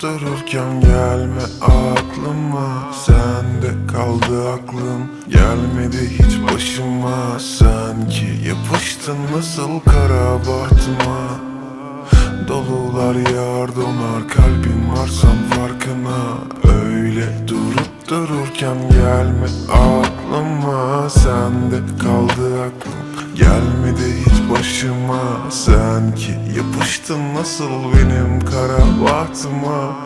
dururken gelme aklıma. Sende kaldı aklım. Gelmedi hiç başıma. Sanki yapıştın nasıl kara bahtıma. Dolular yağar donar kalbim varsan farkına. Öyle durup dururken gelme aklıma. Sende kaldı aklım gelmedi hiç başıma. Sanki yapıştın nasıl benim kara bahtıma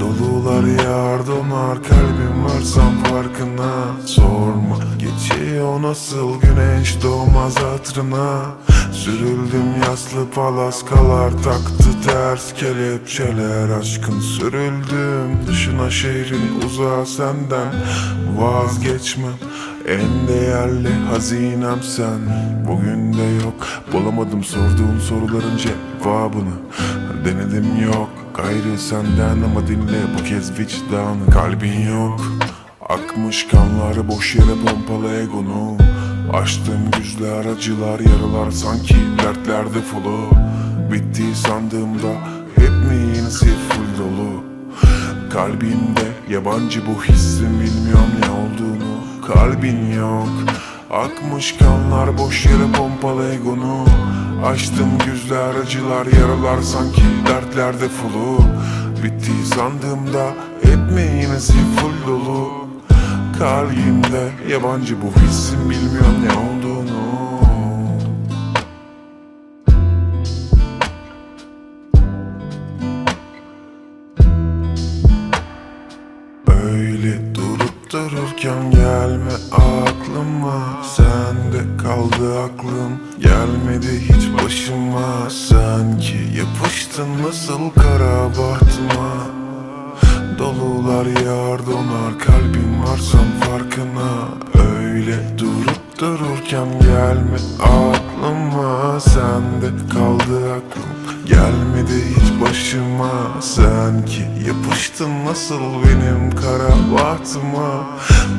Dolular yağar donar kalbim varsan farkına. Sorma geçiyor nasıl güneş doğmaz hatırına. Sürüldüm yaslı palaskalar taktı ters kelepçeler. Aşkın sürüldüm dışına şehrin uzağa senden. Vazgeçmem en değerli hazinem sen. Bugün de yok. Bulamadım sorduğum soruların cevabını. Denedim yok. Gayrı senden ama dinle. Bu kez vicdanı Kalbin yok. Akmış kanları boş yere pompalı egonu. Açtım güzler acılar yaralar sanki dertlerde fulu. Bitti sandığımda hep mi yenisi full dolu? Kalbimde yabancı bu hissim bilmiyorum ne olduğunu Kalbin yok. Akmış kanlar boş yere pompalı egonu. Açtım güzler acılar yaralar sanki dertlerde fulu. Bitti sandığımda hep mi full dolu. Kalbimde yabancı bu hissim bilmiyorum ne olduğunu dururken gelme aklıma. Sende kaldı aklım gelmedi hiç başıma. Sanki yapıştın nasıl kara bahtıma Dolular yağar donar kalbim varsan farkına. Öyle durup dururken gelme aklıma. Sende kaldı aklım gelmedi hiç başıma Sanki yapıştın nasıl benim kara bahtıma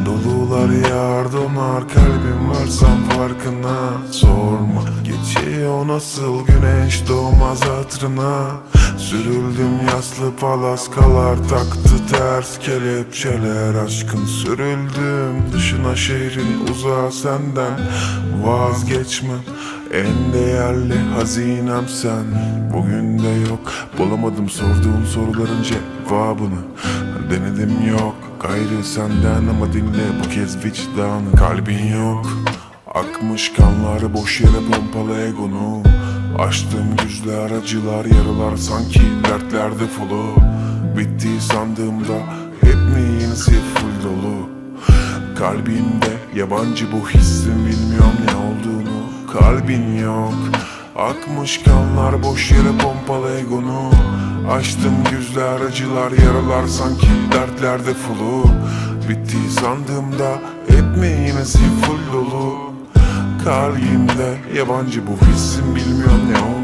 Dolular yağar donar kalbim varsan farkına. Sorma geçiyor nasıl güneş doğmaz hatırına. Sürüldüm yaslı palaskalar taktı ters kelepçeler. Aşkın sürüldüm dışına şehrin uzağa senden. Vazgeçmem en değerli hazinem sen. Bugün de yok. Bulamadım sorduğum soruların cevabını. Denedim yok. Gayrı senden ama dinle. Bu kez vicdanı Kalbin yok. Akmış kanları boş yere pompalı egonu. Açtım güzler acılar yaralar sanki dertlerde fulu. Bitti sandığımda hep mi yenisi full dolu? Kalbimde yabancı bu hissim bilmiyorum ne olduğunu Kalbin yok. Akmış kanlar boş yere pompalı egonu. Açtım güzler acılar yaralar sanki dertlerde fulu. Bitti sandığımda yenisi full dolu. Kalbimde yabancı bu hissim bilmiyorum ne oldu